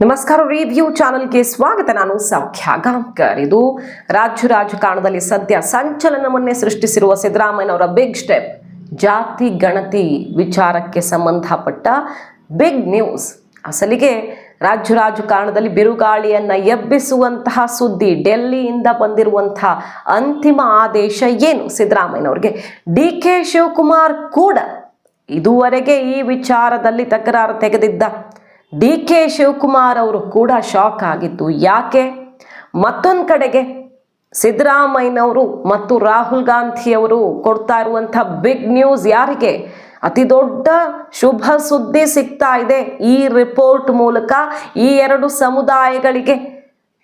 ನಮಸ್ಕಾರ ರಿವ್ಯೂ ಚಾನಲ್ಗೆ ಸ್ವಾಗತ. ನಾನು ಸೌಖ್ಯ ಗಾಂಕರ್ ಇದು ರಾಜ್ಯ ರಾಜಕಾರಣದಲ್ಲಿ ಸದ್ಯ ಸಂಚಲನವನ್ನೇ ಸೃಷ್ಟಿಸಿರುವ ಸಿದ್ದರಾಮಯ್ಯನವರ ಬಿಗ್ ಸ್ಟೆಪ್ ಜಾತಿ, ಗಣತಿ ವಿಚಾರಕ್ಕೆ ಸಂಬಂಧಪಟ್ಟ ಬಿಗ್ ನ್ಯೂಸ್ ಅಸಲಿಗೆ ರಾಜ್ಯ ರಾಜಕಾರಣದಲ್ಲಿ ಬಿರುಗಾಳಿಯನ್ನು ಎಬ್ಬಿಸುವಂತಹ ಸುದ್ದಿ ಡೆಲ್ಲಿಯಿಂದ ಬಂದಿರುವಂತಹ ಅಂತಿಮ ಆದೇಶ ಏನು ಸಿದ್ದರಾಮಯ್ಯನವ್ರಿಗೆ? ಡಿ ಕೆ ಶಿವಕುಮಾರ್ ಕೂಡ ಇದುವರೆಗೆ ಈ ವಿಚಾರದಲ್ಲಿ ತಕರಾರು ತೆಗೆದಿದ್ದ ಡಿ ಕೆ ಶಿವಕುಮಾರ್ ಅವರು ಕೂಡ ಶಾಕ್ ಆಗಿದ್ದು ಯಾಕೆ? ಮತ್ತೊಂದು ಕಡೆಗೆ ಸಿದ್ದರಾಮಯ್ಯನವರು ಮತ್ತು ರಾಹುಲ್ ಗಾಂಧಿಯವರು ಕೊಡ್ತಾ ಇರುವಂಥ ಬಿಗ್ ನ್ಯೂಸ್ ಯಾರಿಗೆ? ಅತಿ ದೊಡ್ಡ ಶುಭ ಸುದ್ದಿ ಸಿಗ್ತಾ ಇದೆ ಈ ರಿಪೋರ್ಟ್ ಮೂಲಕ. ಈ ಎರಡು ಸಮುದಾಯಗಳಿಗೆ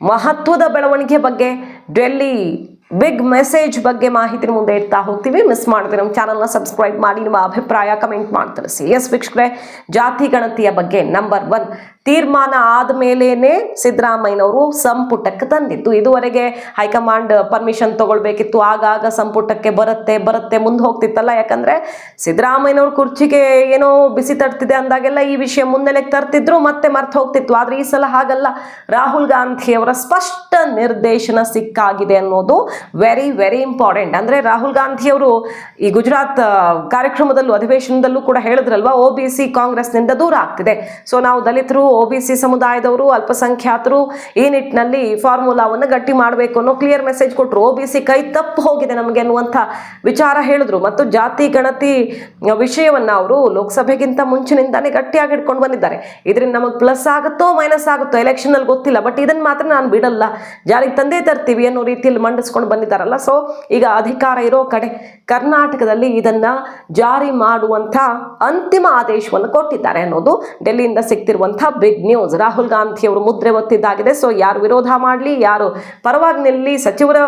ಮಹತ್ವದ ಬೆಳವಣಿಗೆ ಬಗ್ಗೆ ಡೆಲ್ಲಿ ಬಿಗ್ ಮೆಸೇಜ್ ಬಗ್ಗೆ ಮಾಹಿತಿ ಮುಂದೆ ಇಡ್ತಾ ಹೋಗ್ತೀವಿ. ಮಿಸ್ ಮಾಡಿದ್ರೆ ನಮ್ಮ ಚಾನಲ್ನ ಸಬ್ಸ್ಕ್ರೈಬ್ ಮಾಡಿ, ನಿಮ್ಮ ಅಭಿಪ್ರಾಯ ಕಮೆಂಟ್ ಮಾಡಿ ತಿಳಿಸಿ. ಎಸ್ ವೀಕ್ಷಕರೇ, ಜಾತಿ ಗಣತಿಯ ಬಗ್ಗೆ ನಂಬರ್ ಒನ್ ತೀರ್ಮಾನ ಆದಮೇಲೇನೆ ಸಿದ್ದರಾಮಯ್ಯನವರು ಸಂಪುಟಕ್ಕೆ ತಂದಿದ್ದು. ಇದುವರೆಗೆ ಹೈಕಮಾಂಡ್ ಪರ್ಮಿಷನ್ ತಗೊಳ್ಬೇಕಿತ್ತು. ಆಗಾಗ ಸಂಪುಟಕ್ಕೆ ಬರುತ್ತೆ ಬರುತ್ತೆ, ಮುಂದೆ ಹೋಗ್ತಿತ್ತಲ್ಲ. ಯಾಕಂದ್ರೆ ಸಿದ್ದರಾಮಯ್ಯನವ್ರ ಕುರ್ಚಿಗೆ ಏನೋ ಬಿಸಿ ತಡ್ತಿದೆ ಅಂದಾಗೆಲ್ಲ ಈ ವಿಷಯ ಮುನ್ನೆಲೆಗೆ ತರ್ತಿದ್ರು, ಮತ್ತೆ ಮರ್ತು ಹೋಗ್ತಿತ್ತು. ಆದ್ರೆ ಈ ಸಲ ಹಾಗಲ್ಲ. ರಾಹುಲ್ ಗಾಂಧಿಯವರ ಸ್ಪಷ್ಟ ನಿರ್ದೇಶನ ಸಿಕ್ಕಾಗಿದೆ ಅನ್ನೋದು ವೆರಿ ವೆರಿ ಇಂಪಾರ್ಟೆಂಟ್ ಅಂದ್ರೆ ರಾಹುಲ್ ಗಾಂಧಿಯವರು ಈ ಗುಜರಾತ್ ಕಾರ್ಯಕ್ರಮದಲ್ಲೂ, ಅಧಿವೇಶನದಲ್ಲೂ ಕೂಡ ಹೇಳಿದ್ರಲ್ವಾ ಒ ಬಿ ಸಿ ಕಾಂಗ್ರೆಸ್ನಿಂದ ದೂರ ಆಗ್ತಿದೆ. ಸೊ ನಾವು ದಲಿತರು ಒ ಬಿ ಸಿ ಸಮುದಾಯದವರು, ಅಲ್ಪಸಂಖ್ಯಾತರು, ಈ ನಿಟ್ಟಿನಲ್ಲಿ ಫಾರ್ಮುಲಾವನ್ನು ಗಟ್ಟಿ ಮಾಡಬೇಕು ಅನ್ನೋ ಕ್ಲಿಯರ್ ಮೆಸೇಜ್ ಕೊಟ್ಟರು ಸಿ ಕೈ ತಪ್ಪು ಹೋಗಿದೆ ನಮಗೆ ಅನ್ನುವಂಥ ವಿಚಾರ ಹೇಳಿದ್ರು. ಮತ್ತು ಜಾತಿ, ಗಣತಿ ವಿಷಯವನ್ನ ಅವರು ಲೋಕಸಭೆಗಿಂತ ಮುಂಚಿನಿಂದಾನೇ ಗಟ್ಟಿಯಾಗಿ ಇಟ್ಕೊಂಡು ಬಂದಿದ್ದಾರೆ. ಇದರಿಂದ ನಮಗೆ ಪ್ಲಸ್ ಆಗುತ್ತೋ ಮೈನಸ್ ಆಗುತ್ತೋ ಎಲೆಕ್ಷನ್ ಅಲ್ಲಿ ಗೊತ್ತಿಲ್ಲ. ಬಟ್ ಇದನ್ನ ಮಾತ್ರ ನಾನು ಬಿಡಲ್ಲ. ಜಾರಿಗೆ ತಂದೇ ತರ್ತೀವಿ ಅನ್ನೋ ರೀತಿಯಲ್ಲಿ ಮಂಡಿಸ್ಕೊಂಡು ಬಂದಿದ್ದಾರಲ್ಲ. ಸೊ ಈಗ ಅಧಿಕಾರ ಇರೋ ಕಡೆ ಕರ್ನಾಟಕದಲ್ಲಿ ಇದನ್ನ ಜಾರಿ ಮಾಡುವಂಥ ಅಂತಿಮ ಆದೇಶವನ್ನು ಕೊಟ್ಟಿದ್ದಾರೆ ಅನ್ನೋದು ಡೆಲ್ಲಿಯಿಂದ ಸಿಗ್ತಿರುವಂತಹ ಬಿಗ್ ನ್ಯೂಸ್ ರಾಹುಲ್ ಗಾಂಧಿ ಅವರು ಮುದ್ರೆ ಒತ್ತಿದ್ದಾಗಿದೆ. ಸೊ ಯಾರು ವಿರೋಧ ಮಾಡಲಿ, ಯಾರು ಪರವಾಗಿ ನಿಲ್ಲಿ, ಸಚಿವರ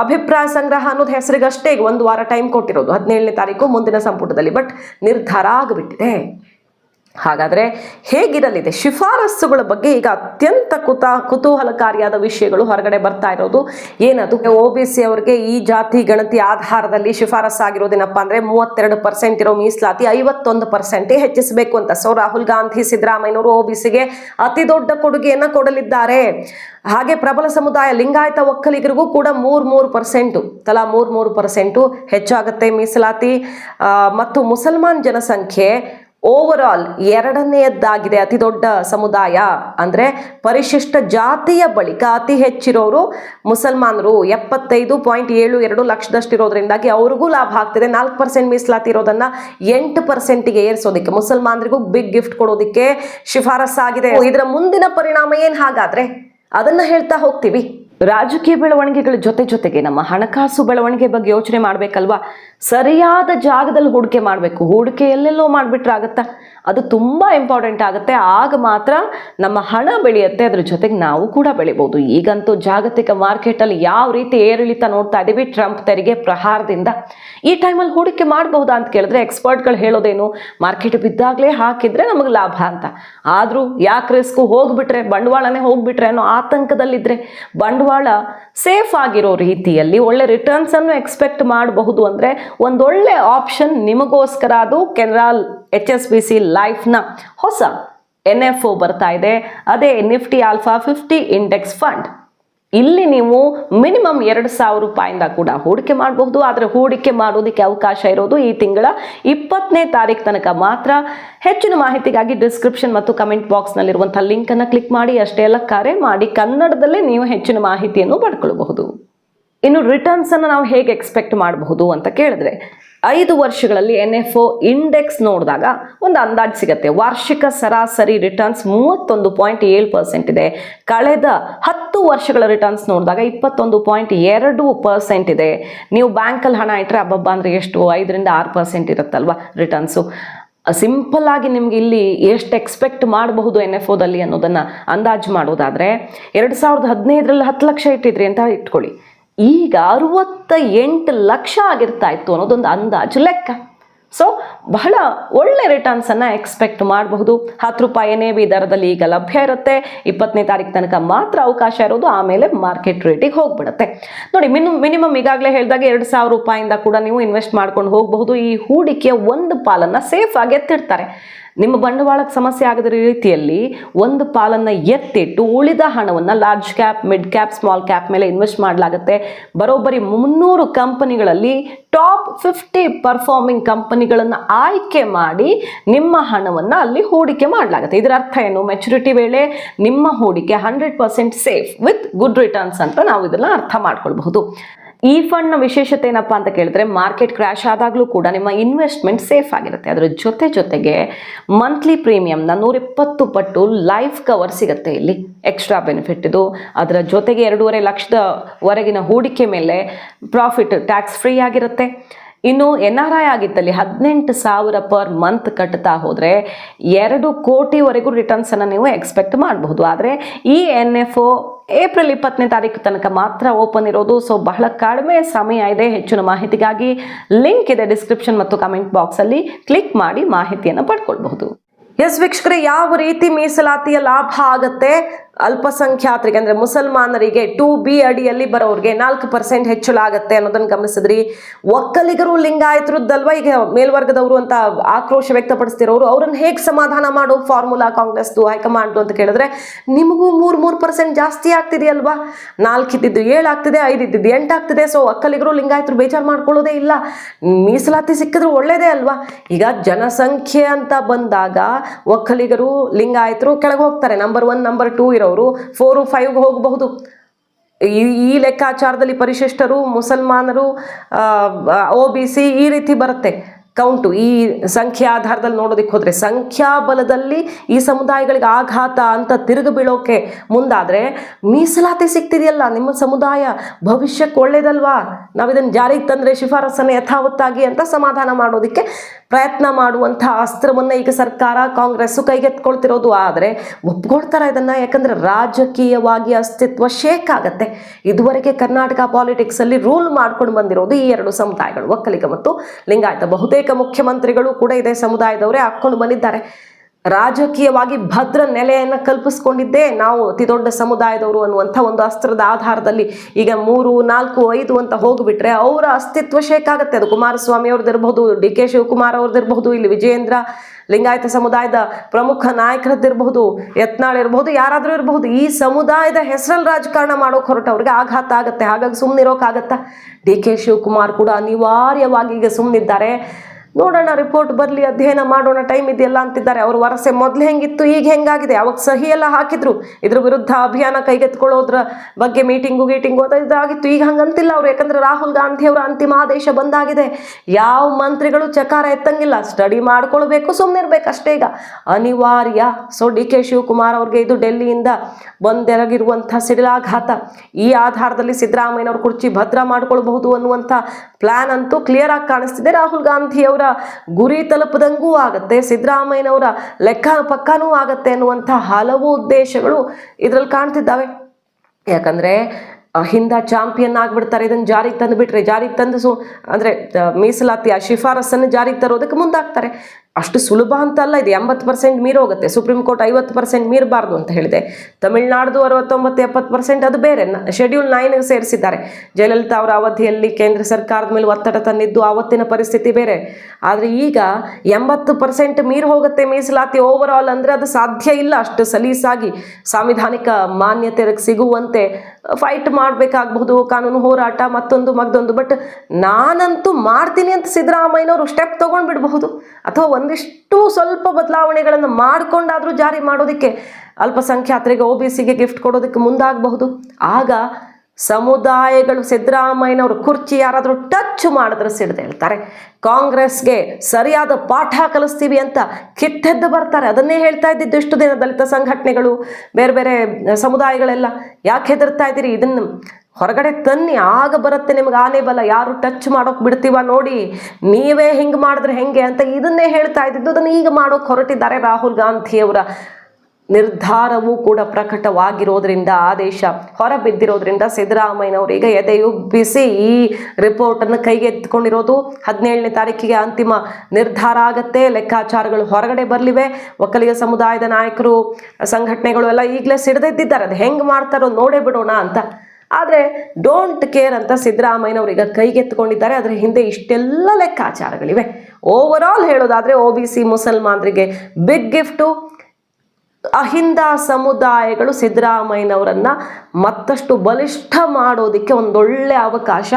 ಅಭಿಪ್ರಾಯ ಸಂಗ್ರಹ ಅನ್ನೋದು ಹೆಸರಿಗಷ್ಟೇ ಒಂದು ವಾರ ಟೈಮ್ ಕೊಟ್ಟಿರೋದು. ಹದಿನೇಳನೇ ತಾರೀಕು ಮುಂದಿನ ಸಂಪುಟದಲ್ಲಿ. ಬಟ್ ನಿರ್ಧಾರ ಆಗಿಬಿಟ್ಟಿದೆ. ಹಾಗಾದ್ರೆ ಹೇಗಿರಲಿದೆ? ಶಿಫಾರಸ್ಸುಗಳ ಬಗ್ಗೆ ಈಗ ಅತ್ಯಂತ ಕುತ, ಕುತೂಹಲಕಾರಿಯಾದ ವಿಷಯಗಳು ಹೊರಗಡೆ ಬರ್ತಾ ಇರೋದು. ಏನದು? ಒ ಬಿ ಸಿ ಅವರಿಗೆ ಈ ಜಾತಿ, ಗಣತಿ ಆಧಾರದಲ್ಲಿ ಶಿಫಾರಸ್ಸಾಗಿರೋದೇನಪ್ಪ ಅಂದ್ರೆ ಮೂವತ್ತೆರಡು ಪರ್ಸೆಂಟ್ ಇರೋ ಮೀಸಲಾತಿ ಐವತ್ತೊಂದು ಪರ್ಸೆಂಟ್ ಹೆಚ್ಚಿಸಬೇಕು ಅಂತ. ಸೊ, ರಾಹುಲ್ ಗಾಂಧಿ, ಸಿದ್ದರಾಮಯ್ಯನವರು ಒ ಬಿ ಸಿಗೆ ಅತಿ ದೊಡ್ಡ ಕೊಡುಗೆಯನ್ನ ಕೊಡಲಿದ್ದಾರೆ. ಹಾಗೆ ಪ್ರಬಲ ಸಮುದಾಯ ಲಿಂಗಾಯತ ಒಕ್ಕಲಿಗರಿಗೂ ಕೂಡ ಮೂರ್ ಮೂರು ಪರ್ಸೆಂಟು ತಲಾ ಮೂರು ಮೂರು ಪರ್ಸೆಂಟು ಹೆಚ್ಚಾಗುತ್ತೆ ಮೀಸಲಾತಿ. ಮತ್ತು ಮುಸಲ್ಮಾನ್ ಜನಸಂಖ್ಯೆ ಓವರ್ ಆಲ್ ಎರಡನೆಯದ್ದಾಗಿದೆ ಅತಿ ದೊಡ್ಡ ಸಮುದಾಯ ಅಂದ್ರೆ ಪರಿಶಿಷ್ಟ ಜಾತಿಯ ಬಳಿಕ ಅತಿ ಹೆಚ್ಚಿರೋರು ಮುಸಲ್ಮಾನರು. ಎಪ್ಪತ್ತೈದು ಪಾಯಿಂಟ್ ಏಳು ಎರಡು ಲಕ್ಷದಷ್ಟಿರೋದ್ರಿಂದಾಗಿ ಅವ್ರಿಗೂ ಲಾಭ ಆಗ್ತಿದೆ. ನಾಲ್ಕು ಪರ್ಸೆಂಟ್ ಮೀಸಲಾತಿ ಇರೋದನ್ನ ಎಂಟು ಪರ್ಸೆಂಟಿಗೆ ಏರಿಸೋದಕ್ಕೆ, ಮುಸಲ್ಮಾನರಿಗೂ ಬಿಗ್ ಗಿಫ್ಟ್ ಕೊಡೋದಕ್ಕೆ ಶಿಫಾರಸ್ಸಾಗಿದೆ. ಇದರ ಮುಂದಿನ ಪರಿಣಾಮ ಏನು ಹಾಗಾದ್ರೆ? ಅದನ್ನ ಹೇಳ್ತಾ ಹೋಗ್ತೀವಿ. ರಾಜಕೀಯ ಬೆಳವಣಿಗೆಗಳ ಜೊತೆ ಜೊತೆಗೆ ನಮ್ಮ ಹಣಕಾಸು ಬೆಳವಣಿಗೆ ಬಗ್ಗೆ ಯೋಚನೆ ಮಾಡ್ಬೇಕಲ್ವಾ? ಸರಿಯಾದ ಜಾಗದಲ್ಲಿ ಹೂಡಿಕೆ ಮಾಡಬೇಕು. ಹೂಡಿಕೆ ಎಲ್ಲೆಲ್ಲೋ ಮಾಡಿಬಿಟ್ರೆ ಆಗುತ್ತಾ? ಅದು ತುಂಬಾ ಇಂಪಾರ್ಟೆಂಟ್ ಆಗುತ್ತೆ. ಆಗ ಮಾತ್ರ ನಮ್ಮ ಹಣ ಬೆಳೆಯುತ್ತೆ. ಅದ್ರ ಜೊತೆಗೆ ನಾವು ಕೂಡ ಬೆಳಿಬೋದು. ಈಗಂತೂ ಜಾಗತಿಕ ಮಾರ್ಕೆಟಲ್ಲಿ ಯಾವ ರೀತಿ ಏರಿಳಿತ ನೋಡ್ತಾ ಇದ್ದೀವಿ ಟ್ರಂಪ್ ತೆರಿಗೆ ಪ್ರಹಾರದಿಂದ. ಈ ಟೈಮಲ್ಲಿ ಹೂಡಿಕೆ ಮಾಡಬಹುದಾ ಅಂತ ಕೇಳಿದ್ರೆ ಎಕ್ಸ್ಪರ್ಟ್ಗಳು ಹೇಳೋದೇನು ಮಾರ್ಕೆಟ್ ಬಿದ್ದಾಗಲೇ ಹಾಕಿದ್ರೆ ನಮಗೆ ಲಾಭ ಅಂತ. ಆದರೂ ಯಾಕೆ ರಿಸ್ಕು ಹೋಗ್ಬಿಟ್ರೆ, ಬಂಡವಾಳನೇ ಹೋಗ್ಬಿಟ್ರೆ ಅನ್ನೋ ಆತಂಕದಲ್ಲಿದ್ರೆ, ಬಂಡವಾಳ ಸೇಫ್ ಆಗಿರೋ ರೀತಿಯಲ್ಲಿ ಒಳ್ಳೆ ರಿಟರ್ನ್ಸ್ ಅನ್ನು ಎಕ್ಸ್ಪೆಕ್ಟ್ ಮಾಡಬಹುದು ಅಂದ್ರೆ ಒಂದೊಳ್ಳೆ ಆಪ್ಷನ್ ನಿಮಗೋಸ್ಕರ ಅದು Canara H S B C ಲೈಫ್ನ ಹೊಸ ಎನ್ ಎಫ್ ಒ ಬರ್ತಾ ಇದೆ. ಅದೇ Nifty alpha fifty index fund ಇಲ್ಲಿ ನೀವು ಮಿನಿಮಮ್ ಎರಡು ಸಾವಿರ ರೂಪಾಯಿಂದ ಕೂಡ ಹೂಡಿಕೆ ಮಾಡಬಹುದು. ಆದರೆ ಹೂಡಿಕೆ ಮಾಡೋದಕ್ಕೆ ಅವಕಾಶ ಇರೋದು ಈ ತಿಂಗಳ ಇಪ್ಪತ್ತನೇ ತಾರೀಕು ತನಕ. ಮಾತ್ರ ಹೆಚ್ಚಿನ ಮಾಹಿತಿಗಾಗಿ ಡಿಸ್ಕ್ರಿಪ್ಷನ್ ಮತ್ತು ಕಮೆಂಟ್ ಬಾಕ್ಸ್ನಲ್ಲಿರುವಂಥ ಲಿಂಕನ್ನು ಕ್ಲಿಕ್ ಮಾಡಿ. ಅಷ್ಟೇ ಎಲ್ಲ ಕರೆ ಮಾಡಿ. ಕನ್ನಡದಲ್ಲೇ ನೀವು ಹೆಚ್ಚಿನ ಮಾಹಿತಿಯನ್ನು ಪಡ್ಕೊಳ್ಬಹುದು. ಇನ್ನು ರಿಟರ್ನ್ಸ್ ಅನ್ನು ನಾವು ಹೇಗೆ ಎಕ್ಸ್ಪೆಕ್ಟ್ ಮಾಡಬಹುದು ಅಂತ ಕೇಳಿದ್ರೆ ಐದು ವರ್ಷಗಳಲ್ಲಿ ಎನ್ ಎಫ್ ಒ ಇಂಡೆಕ್ಸ್ ನೋಡಿದಾಗ ಒಂದು ಅಂದಾಜು ಸಿಗುತ್ತೆ. ವಾರ್ಷಿಕ ಸರಾಸರಿ ರಿಟರ್ನ್ಸ್ ಮೂವತ್ತೊಂದು ಪಾಯಿಂಟ್ ಏಳು ಪರ್ಸೆಂಟ್ ಇದೆ. ಕಳೆದ ಹತ್ತು ವರ್ಷಗಳ ರಿಟರ್ನ್ಸ್ ನೋಡಿದಾಗ ಇಪ್ಪತ್ತೊಂದು ಪಾಯಿಂಟ್ ಎರಡು ಪರ್ಸೆಂಟ್ ಇದೆ. ನೀವು ಬ್ಯಾಂಕಲ್ಲಿ ಹಣ ಇಟ್ಟರೆ ಅಬ್ಬಬ್ಬ ಅಂದರೆ ಎಷ್ಟು? ಐದರಿಂದ ಆರು ಪರ್ಸೆಂಟ್ ಇರುತ್ತಲ್ವ ರಿಟರ್ನ್ಸು ಸಿಂಪಲ್ ಆಗಿ ನಿಮ್ಗೆ ಇಲ್ಲಿ ಎಷ್ಟು ಎಕ್ಸ್ಪೆಕ್ಟ್ ಮಾಡಬಹುದು ಎನ್ ಎಫ್ ಒದಲ್ಲಿ ಅನ್ನೋದನ್ನು ಅಂದಾಜು ಮಾಡೋದಾದರೆ, ಎರಡು ಸಾವಿರದ ಹದಿನೈದರಲ್ಲಿ ಹತ್ತು ಲಕ್ಷ ಇಟ್ಟಿದ್ರಿ ಅಂತ ಇಟ್ಕೊಳ್ಳಿ. ಈಗ ಅರವತ್ತ ಎಂಟು ಲಕ್ಷ ಆಗಿರ್ತಾ ಇತ್ತು ಅನ್ನೋದೊಂದು ಅಂದಾಜು, ಲೆಕ್ಕ. ಸೊ ಬಹಳ ಒಳ್ಳೆ ರಿಟರ್ನ್ಸನ್ನು ಎಕ್ಸ್ಪೆಕ್ಟ್ ಮಾಡಬಹುದು. ಹತ್ತು ರೂಪಾಯಿ ಎನ್ ಬಿ ದರದಲ್ಲಿ ಈಗ ಲಭ್ಯ ಇರುತ್ತೆ, ಇಪ್ಪತ್ತನೇ ತಾರೀಕು ತನಕ ಮಾತ್ರ ಅವಕಾಶ ಇರೋದು, ಆಮೇಲೆ ಮಾರ್ಕೆಟ್ ರೇಟಿಗೆ ಹೋಗ್ಬಿಡುತ್ತೆ. ನೋಡಿ, ಮಿನ್ ಮಿನಿಮಮ್ ಈಗಾಗಲೇ ಹೇಳಿದಾಗ ಎರಡು ಸಾವಿರ ರೂಪಾಯಿಂದ ಕೂಡ ನೀವು ಇನ್ವೆಸ್ಟ್ ಮಾಡ್ಕೊಂಡು ಹೋಗಬಹುದು. ಈ ಹೂಡಿಕೆಯ ಒಂದು ಪಾಲನ್ನು ಸೇಫ್ ಆಗಿ ಎತ್ತಿಡ್ತಾರೆ ನಿಮ್ಮ ಬಂಡವಾಳಕ್ಕೆ ಸಮಸ್ಯೆ ಆಗದ ರೀತಿಯಲ್ಲಿ ಒಂದು ಪಾಲನ್ನು ಎತ್ತಿಟ್ಟು ಉಳಿದ ಹಣವನ್ನು large cap mid cap small cap ಮೇಲೆ ಇನ್ವೆಸ್ಟ್ ಮಾಡಲಾಗುತ್ತೆ. ಬರೋಬ್ಬರಿ ಮುನ್ನೂರು ಕಂಪನಿಗಳಲ್ಲಿ ಟಾಪ್ ಫಿಫ್ಟಿ ಪರ್ಫಾರ್ಮಿಂಗ್ ಕಂಪನಿಗಳನ್ನು ಆಯ್ಕೆ ಮಾಡಿ ನಿಮ್ಮ ಹಣವನ್ನು ಅಲ್ಲಿ ಹೂಡಿಕೆ ಮಾಡಲಾಗುತ್ತೆ. ಇದರ ಅರ್ಥ ಏನು? ಮೆಚುರಿಟಿ ವೇಳೆ ನಿಮ್ಮ ಹೂಡಿಕೆ hundred percent safe with good returns ಅಂತ ನಾವು ಇದನ್ನು ಅರ್ಥ ಮಾಡ್ಕೊಳ್ಬಹುದು. ಈ ಫಂಡ್ನ ವಿಶೇಷತೆ ಏನಪ್ಪ ಅಂತ ಕೇಳಿದ್ರೆ ಮಾರ್ಕೆಟ್ ಕ್ರ್ಯಾಶ್ ಆದಾಗಲೂ ಕೂಡ ನಿಮ್ಮ ಇನ್ವೆಸ್ಟ್ಮೆಂಟ್ ಸೇಫ್ ಆಗಿರುತ್ತೆ. ಅದರ ಜೊತೆ ಜೊತೆಗೆ ಮಂತ್ಲಿ ಪ್ರೀಮಿಯಂನ ನೂರಿಪ್ಪತ್ತು ಪಟ್ಟು ಲೈಫ್ ಕವರ್ ಸಿಗುತ್ತೆ ಇಲ್ಲಿ. ಎಕ್ಸ್ಟ್ರಾ ಬೆನಿಫಿಟ್ ಇದು. ಅದರ ಜೊತೆಗೆ ಎರಡೂವರೆ ಲಕ್ಷದವರೆಗಿನ ಹೂಡಿಕೆ ಮೇಲೆ ಪ್ರಾಫಿಟ್ ಟ್ಯಾಕ್ಸ್ ಫ್ರೀ ಆಗಿರುತ್ತೆ. ಇನ್ನು ಎನ್ ಆರ್ ಐ ಆಗಿದ್ದಲ್ಲಿ ಹದಿನೆಂಟು ಸಾವಿರ ಪರ್ ಮಂತ್ ಕಟ್ತಾ ಹೋದರೆ ಎರಡು ಕೋಟಿವರೆಗೂ ರಿಟರ್ನ್ಸನ್ನು ನೀವು ಎಕ್ಸ್ಪೆಕ್ಟ್ ಮಾಡಬಹುದು. ಆದರೆ ಈ ಎನ್ ಎಫ್ ಒ ಏಪ್ರಿಲ್ ಇಪ್ಪತ್ತನೇ ತಾರೀಕು ತನಕ ಮಾತ್ರ ಓಪನ್ ಇರೋದು. ಸೊ ಬಹಳ ಕಡಿಮೆ ಸಮಯ ಇದೆ. ಹೆಚ್ಚಿನ ಮಾಹಿತಿಗಾಗಿ ಲಿಂಕ್ ಇದೆ ಡಿಸ್ಕ್ರಿಪ್ಷನ್ ಮತ್ತು ಕಮೆಂಟ್ ಬಾಕ್ಸಲ್ಲಿ. ಕ್ಲಿಕ್ ಮಾಡಿ ಮಾಹಿತಿಯನ್ನು ಪಡ್ಕೊಳ್ಬಹುದು. ಎಸ್ ವೀಕ್ಷಕರೇ, ಯಾವ ರೀತಿ ಮೀಸಲಾತಿಯ ಲಾಭ ಆಗತ್ತೆ? ಅಲ್ಪಸಂಖ್ಯಾತರಿಗೆ, ಅಂದ್ರೆ ಮುಸಲ್ಮಾನರಿಗೆ ಟು ಬಿ ಅಡಿಯಲ್ಲಿ ಬರೋರಿಗೆ ನಾಲ್ಕು ಪರ್ಸೆಂಟ್ ಹೆಚ್ಚಳ ಆಗುತ್ತೆ ಅನ್ನೋದನ್ನ ಗಮನಿಸಿದ್ರಿ. ಒಕ್ಕಲಿಗರು ಲಿಂಗಾಯತರದ್ದಲ್ವಾ ಈಗ ಮೇಲ್ವರ್ಗದವರು ಅಂತ ಆಕ್ರೋಶ ವ್ಯಕ್ತಪಡಿಸ್ತಿರೋರು, ಅವ್ರನ್ನ ಹೇಗೆ ಸಮಾಧಾನ ಮಾಡೋ ಫಾರ್ಮುಲಾ ಕಾಂಗ್ರೆಸ್ದು ಹೈಕಮಾಂಡ್ ಅಂತ ಕೇಳಿದ್ರೆ, ನಿಮಗೂ ಮೂರು ಮೂರು ಪರ್ಸೆಂಟ್ ಜಾಸ್ತಿ ಆಗ್ತಿದೆಯಲ್ವಾ ನಾಲ್ಕು ಇದ್ದಿದ್ದು ಏಳು ಆಗ್ತಿದೆ, ಐದು ಇದ್ದಿದ್ದು ಎಂಟು ಆಗ್ತಿದೆ ಸೊ ಒಕ್ಕಲಿಗರು, ಲಿಂಗಾಯತರು ಬೇಜಾರು ಮಾಡ್ಕೊಳ್ಳೋದೇ ಇಲ್ಲ. ಮೀಸಲಾತಿ ಸಿಕ್ಕಿದ್ರೆ ಒಳ್ಳೇದೇ ಅಲ್ವಾ? ಈಗ ಜನಸಂಖ್ಯೆ ಅಂತ ಬಂದಾಗ ಒಕ್ಕಲಿಗರು, ಲಿಂಗಾಯತರು ಕೆಳಗೆ ಹೋಗ್ತಾರೆ. ನಂಬರ್ ಒನ್ ನಂಬರ್ ಟೂ ಇರೋರು ಫೋರು ಫೈವ್ಗೆ ಹೋಗಬಹುದು. ಈ ಲೆಕ್ಕಾಚಾರದಲ್ಲಿ ಪರಿಶಿಷ್ಟರು ಮುಸಲ್ಮಾನರು ಒ ಬಿ ಸಿ ಈ ರೀತಿ ಬರುತ್ತೆ. ಕೌಂಟು ಈ ಸಂಖ್ಯೆ ಆಧಾರದಲ್ಲಿ ನೋಡೋದಕ್ಕೆ ಹೋದರೆ ಸಂಖ್ಯಾಬಲದಲ್ಲಿ ಈ ಸಮುದಾಯಗಳಿಗೆ ಆಘಾತ ಅಂತ ತಿರುಗಿ ಬೀಳೋಕೆ ಮುಂದಾದರೆ ಮೀಸಲಾತಿ ಸಿಗ್ತಿದೆಯಲ್ಲ ನಿಮ್ಮ ಸಮುದಾಯ? ಭವಿಷ್ಯಕ್ಕೆ ಒಳ್ಳೇದಲ್ವಾ? ನಾವು ಇದನ್ನು ಜಾರಿಗೆ ತಂದರೆ ಶಿಫಾರಸನ್ನು ಯಥಾವತ್ತಾಗಿ ಅಂತ ಸಮಾಧಾನ ಮಾಡೋದಕ್ಕೆ ಪ್ರಯತ್ನ ಮಾಡುವಂಥ ಅಸ್ತ್ರವನ್ನು ಈಗ ಸರ್ಕಾರ, ಕಾಂಗ್ರೆಸ್ಸು ಕೈಗೆತ್ಕೊಳ್ತಿರೋದು ಆದರೆ ಒಪ್ಕೊಳ್ತಾರೆ ಇದನ್ನು. ಯಾಕಂದರೆ ರಾಜಕೀಯವಾಗಿ ಅಸ್ತಿತ್ವ ಶೇಕ್ ಆಗತ್ತೆ. ಇದುವರೆಗೆ ಕರ್ನಾಟಕ ಪಾಲಿಟಿಕ್ಸಲ್ಲಿ ರೂಲ್ ಮಾಡ್ಕೊಂಡು ಬಂದಿರೋದು ಈ ಎರಡು ಸಮುದಾಯಗಳು. ಒಕ್ಕಲಿಗ ಮತ್ತು ಲಿಂಗಾಯತ. ಬಹುತೇಕ ಮುಖ್ಯಮಂತ್ರಿಗಳು ಕೂಡ ಇದೇ ಸಮುದಾಯದವರೇ ಹಾಕ್ಕೊಂಡು ಬಂದಿದ್ದಾರೆ ರಾಜಕೀಯವಾಗಿ ಭದ್ರ ನೆಲೆಯನ್ನು ಕಲ್ಪಿಸ್ಕೊಂಡಿದ್ದೇ ನಾವು ಅತಿ ದೊಡ್ಡ ಸಮುದಾಯದವರು ಅನ್ನುವಂಥ ಒಂದು ಅಸ್ತ್ರದ ಆಧಾರದಲ್ಲಿ ಈಗ ಮೂರು, ನಾಲ್ಕು, ಐದು ಅಂತ ಹೋಗ್ಬಿಟ್ರೆ ಅವರ ಅಸ್ತಿತ್ವ ಶೇಕಾಗತ್ತೆ ಅದು ಕುಮಾರಸ್ವಾಮಿ ಅವ್ರದ್ದಿರಬಹುದು ಡಿ ಕೆ ಶಿವಕುಮಾರ್ ಅವ್ರದ್ದಿರಬಹುದು ಇಲ್ಲಿ ವಿಜಯೇಂದ್ರ ಲಿಂಗಾಯತ ಸಮುದಾಯದ ಪ್ರಮುಖ ನಾಯಕರದ್ದಿರಬಹುದು ಯತ್ನಾಳ್ ಇರಬಹುದು ಯಾರಾದರೂ ಇರಬಹುದು ಈ ಸಮುದಾಯದ ಹೆಸರಲ್ಲಿ ರಾಜಕಾರಣ ಮಾಡೋಕೆ ಹೊರಟವ್ರಿಗೆ ಆಘಾತ ಆಗುತ್ತೆ. ಹಾಗಾಗಿ ಸುಮ್ಮನಿರೋಕ್ಕಾಗತ್ತಾ ಡಿ ಕೆ ಶಿವಕುಮಾರ್ ಕೂಡ ಅನಿವಾರ್ಯವಾಗಿ ಈಗ ಸುಮ್ಮನಿದ್ದಾರೆ ನೋಡೋಣ ರಿಪೋರ್ಟ್ ಬರಲಿ, ಅಧ್ಯಯನ ಮಾಡೋಣ ಟೈಮ್ ಇದೆಯಲ್ಲ ಅಂತಿದ್ದಾರೆ. ಅವ್ರ ವರಸೆ ಮೊದಲು ಹೆಂಗಿತ್ತು, ಈಗ ಹೆಂಗಾಗಿದೆ? ಅವಾಗ ಸಹಿ ಎಲ್ಲ ಹಾಕಿದ್ರು. ಇದ್ರ ವಿರುದ್ಧ ಅಭಿಯಾನ ಕೈಗೆತ್ಕೊಳ್ಳೋದ್ರ ಬಗ್ಗೆ ಮೀಟಿಂಗು ಗೀಟಿಂಗು ಅದು ಇದಾಗಿತ್ತು ಈಗ ಹಂಗಂತಿಲ್ಲ ಅವರು. ಯಾಕಂದ್ರೆ ರಾಹುಲ್ ಗಾಂಧಿ ಅವರ ಅಂತಿಮ ಆದೇಶ ಬಂದಾಗಿದೆ. ಯಾವ ಮಂತ್ರಿಗಳು ಚಕಾರ ಎತ್ತಂಗಿಲ್ಲ. ಸ್ಟಡಿ ಮಾಡ್ಕೊಳ್ಬೇಕು ಅಷ್ಟೇ ಈಗ. ಅನಿವಾರ್ಯ. ಸೊ, ಡಿ ಕೆ ಶಿವಕುಮಾರ್ ಅವ್ರಿಗೆ ಇದು ಡೆಲ್ಲಿಯಿಂದ ಬಂದೆರಗಿರುವಂಥ ಸಿಡಿಲಾಘಾತ. ಈ ಆಧಾರದಲ್ಲಿ ಸಿದ್ದರಾಮಯ್ಯನವ್ರ ಕುರ್ಚಿ ಭದ್ರ ಮಾಡ್ಕೊಳ್ಬಹುದು ಅನ್ನುವಂಥ ಪ್ಲಾನ್ ಅಂತೂ ಕ್ಲಿಯರ್ ಆಗಿ ಕಾಣಿಸ್ತಿದೆ ರಾಹುಲ್ ಗಾಂಧಿ ಅವರ ಗುರಿ ತಲುಪದಂಗೂ ಆಗತ್ತೆ. ಸಿದ್ದರಾಮಯ್ಯನವರ ಲೆಕ್ಕ ಪಕ್ಕನೂ ಆಗತ್ತೆ ಅನ್ನುವಂಥ ಹಲವು ಉದ್ದೇಶಗಳು ಇದರಲ್ಲಿ ಕಾಣ್ತಿದ್ದಾವೆ. ಯಾಕಂದ್ರೆ ಹಿಂದ ಚಾಂಪಿಯನ್ ಆಗಿಬಿಡ್ತಾರೆ, ಇದನ್ನು ಜಾರಿಗೆ ತಂದು ಬಿಟ್ರೆ ಜಾರಿಗೆ ತಂದು ಸು ಅಂದರೆ ಮೀಸಲಾತಿಯ ಶಿಫಾರಸನ್ನು ಜಾರಿಗೆ ತರೋದಕ್ಕೆ ಮುಂದಾಗ್ತಾರೆ. ಅಷ್ಟು ಸುಲಭ ಅಂತ ಅಲ್ಲ, ಇದು ಎಂಬತ್ತು ಪರ್ಸೆಂಟ್ ಮೀರೋಗುತ್ತೆ ಸುಪ್ರೀಂ ಕೋರ್ಟ್ ಐವತ್ತು ಪರ್ಸೆಂಟ್ ಮೀರಬಾರ್ದು ಅಂತ ಹೇಳಿದೆ. ತಮಿಳುನಾಡು ಅರವತ್ತೊಂಬತ್ತು, ಎಪ್ಪತ್ತು ಪರ್ಸೆಂಟ್ ಅದು ಬೇರೆ. ಶೆಡ್ಯೂಲ್ ನೈನ್ಗೆ ಸೇರಿಸಿದ್ದಾರೆ. ಜಯಲಲಿತಾ ಅವರ ಅವಧಿಯಲ್ಲಿ ಕೇಂದ್ರ ಸರ್ಕಾರದ ಮೇಲೆ ಒತ್ತಡ ತಂದಿದ್ದು ಆವತ್ತಿನ ಪರಿಸ್ಥಿತಿ ಬೇರೆ. ಆದರೆ ಈಗ ಎಂಬತ್ತು ಪರ್ಸೆಂಟ್ ಮೀರಿ ಹೋಗುತ್ತೆ ಮೀಸಲಾತಿ ಓವರ್ ಆಲ್ ಅಂದರೆ ಅದು ಸಾಧ್ಯ ಇಲ್ಲ. ಅಷ್ಟು ಸಲೀಸಾಗಿ ಸಾಂವಿಧಾನಿಕ ಮಾನ್ಯತೆ ಸಿಗುವಂತೆ ಫೈಟ್ ಮಾಡಬೇಕಾಗಬಹುದು. ಕಾನೂನು ಹೋರಾಟ, ಮತ್ತೊಂದು ಮಗದೊಂದು. ಬಟ್ ನಾನಂತೂ ಮಾಡ್ತೀನಿ ಅಂತ ಸಿದ್ದರಾಮಯ್ಯನವರು ಸ್ಟೆಪ್ ತೊಗೊಂಡ್ಬಿಡಬಹುದು. ಅಥವಾ ಒಂದಿಷ್ಟು ಸ್ವಲ್ಪ ಬದಲಾವಣೆಗಳನ್ನು ಮಾಡಿಕೊಂಡಾದರೂ ಜಾರಿ ಮಾಡೋದಕ್ಕೆ ಅಲ್ಪಸಂಖ್ಯಾತರಿಗೆ ಒ ಬಿ ಸಿಗೆ ಗಿಫ್ಟ್ ಕೊಡೋದಕ್ಕೆ ಮುಂದಾಗಬಹುದು. ಆಗ ಸಮುದಾಯಗಳು ಸಿದ್ದರಾಮಯ್ಯನವರು ಕುರ್ಚಿ ಯಾರಾದರೂ ಟಚ್ ಮಾಡಿದ್ರೆ ಸಿಡ್ದು ಹೇಳ್ತಾರೆ. ಕಾಂಗ್ರೆಸ್ಗೆ ಸರಿಯಾದ ಪಾಠ ಕಲಿಸ್ತೀವಿ ಅಂತ ಕಿತ್ತೆದ್ದು ಬರ್ತಾರೆ. ಅದನ್ನೇ ಹೇಳ್ತಾ ಇದ್ದಿದ್ದು ಇಷ್ಟು ದಿನ ದಲಿತ ಸಂಘಟನೆಗಳು, ಬೇರೆ ಬೇರೆ ಸಮುದಾಯಗಳೆಲ್ಲ. ಯಾಕೆ ಹೆದರ್ತಾ ಇದ್ದೀರಿ? ಇದನ್ನು ಹೊರಗಡೆ ತನ್ನಿ, ಆಗ ಬರುತ್ತೆ ನಿಮ್ಗೆ ಆನೆ ಬಲ. ಯಾರು ಟಚ್ ಮಾಡೋಕೆ ಬಿಡ್ತೀವ ನೋಡಿ. ನೀವೇ ಹಿಂಗೆ ಮಾಡಿದ್ರೆ ಹೆಂಗೆ ಅಂತ ಇದನ್ನೇ ಹೇಳ್ತಾ ಇದ್ದಿದ್ದು. ಅದನ್ನು ಈಗ ಮಾಡೋಕೆ ಹೊರಟಿದ್ದಾರೆ ರಾಹುಲ್ ಗಾಂಧಿಯವರ. ನಿರ್ಧಾರವೂ ಕೂಡ ಪ್ರಕಟವಾಗಿರೋದ್ರಿಂದ, ಆದೇಶ ಹೊರಬಿದ್ದಿರೋದ್ರಿಂದ ಸಿದ್ದರಾಮಯ್ಯನವರು ಈಗ ಎದೆಯುಬ್ಬಿಸಿ ಈ ರಿಪೋರ್ಟನ್ನು ಕೈಗೆ ಎತ್ಕೊಂಡಿರೋದು ಹದಿನೇಳನೇ ತಾರೀಕಿಗೆ ಅಂತಿಮ ನಿರ್ಧಾರ ಆಗತ್ತೆ. ಲೆಕ್ಕಾಚಾರಗಳು ಹೊರಗಡೆ ಬರಲಿವೆ. ಒಕ್ಕಲಿಗ ಸಮುದಾಯದ ನಾಯಕರು, ಸಂಘಟನೆಗಳು ಎಲ್ಲ ಈಗಲೇ ಸಿಡಿದೆದ್ದಿದ್ದಾರೆ. ಅದು ಹೆಂಗೆ ಮಾಡ್ತಾರೋ ನೋಡೇ ಬಿಡೋಣ ಅಂತ. ಆದರೆ ಡೋಂಟ್ ಕೇರ್ ಅಂತ ಸಿದ್ದರಾಮಯ್ಯನವರು ಈಗ ಕೈಗೆತ್ತಿಕೊಂಡಿದ್ದಾರೆ. ಅದರ ಹಿಂದೆ ಇಷ್ಟೆಲ್ಲ ಲೆಕ್ಕಾಚಾರಗಳಿವೆ. ಓವರ್ ಆಲ್ ಹೇಳೋದಾದರೆ ಒ ಬಿ ಸಿ ಮುಸಲ್ಮಾನರಿಗೆ ಬಿಗ್ ಗಿಫ್ಟು ಅಹಿಂದ ಸಮುದಾಯಗಳು ಸಿದ್ದರಾಮಯ್ಯನವರನ್ನು ಮತ್ತಷ್ಟು ಬಲಿಷ್ಠ ಮಾಡೋದಕ್ಕೆ ಒಂದೊಳ್ಳೆ ಅವಕಾಶ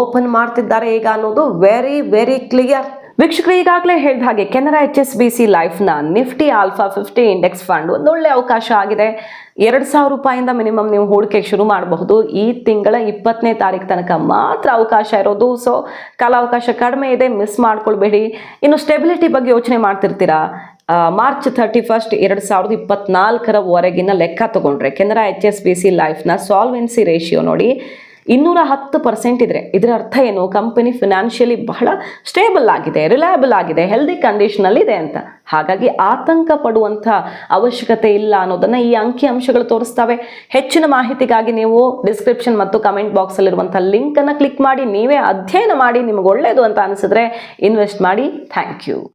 ಓಪನ್ ಮಾಡ್ತಿದ್ದಾರೆ. ಈಗ ಅನ್ನೋದು ವೆರಿ ವೆರಿ ಕ್ಲಿಯರ್ ವೀಕ್ಷಕರು, ಈಗಾಗಲೇ ಹೇಳಿದ ಹಾಗೆ Canara H S B C ಲೈಫ್ನ Nifty alpha fifty index fund ಒಂದೊಳ್ಳೆ ಅವಕಾಶ ಆಗಿದೆ. ಎರಡು ಸಾವಿರ ರೂಪಾಯಿಂದ ಮಿನಿಮಮ್ ನೀವು ಹೂಡಿಕೆ ಶುರು ಮಾಡಬಹುದು. ಈ ತಿಂಗಳ ಇಪ್ಪತ್ತನೇ ತಾರೀಕು ತನಕ ಮಾತ್ರ ಅವಕಾಶ ಇರೋದು. ಸೊ ಕಾಲಾವಕಾಶ ಕಡಿಮೆ ಇದೆ, ಮಿಸ್ ಮಾಡ್ಕೊಳ್ಬೇಡಿ. ಇನ್ನು ಸ್ಟೆಬಿಲಿಟಿ ಬಗ್ಗೆ ಯೋಚನೆ ಮಾಡ್ತಿರ್ತೀರಾ? ಮಾರ್ಚ್ ಥರ್ಟಿ ಫಸ್ಟ್ ಎರಡು ಸಾವಿರದ ಇಪ್ಪತ್ನಾಲ್ಕರವರೆಗಿನ ಲೆಕ್ಕ ತಗೊಂಡ್ರೆ Canara H S B C ಲೈಫ್ನ solvency ratio ನೋಡಿ ಇನ್ನೂರ ಹತ್ತು ಪರ್ಸೆಂಟ್ ಇದ್ರೆ. ಇದರ ಅರ್ಥ ಏನು? ಕಂಪನಿ ಫಿನಾನ್ಷಿಯಲಿ ಬಹಳ ಸ್ಟೇಬಲ್ ಆಗಿದೆ ರಿಲಯಬಲ್ ಆಗಿದೆ ಹೆಲ್ದಿ ಕಂಡೀಷನಲ್ಲಿ ಇದೆ ಅಂತ. ಹಾಗಾಗಿ ಆತಂಕ ಪಡುವಂಥ ಅವಶ್ಯಕತೆ ಇಲ್ಲ ಅನ್ನೋದನ್ನ ಈ ಅಂಕಿ ಅಂಶಗಳು ತೋರಿಸ್ತವೆ. ಹೆಚ್ಚಿನ ಮಾಹಿತಿಗಾಗಿ ನೀವು ಡಿಸ್ಕ್ರಿಪ್ಷನ್ ಮತ್ತು ಕಮೆಂಟ್ ಬಾಕ್ಸಲ್ಲಿರುವಂಥ ಲಿಂಕನ್ನು ಕ್ಲಿಕ್ ಮಾಡಿ, ನೀವೇ ಅಧ್ಯಯನ ಮಾಡಿ, ನಿಮಗೆ ಒಳ್ಳೆಯದು ಅಂತ ಅನಿಸಿದ್ರೆ ಇನ್ವೆಸ್ಟ್ ಮಾಡಿ. Thank you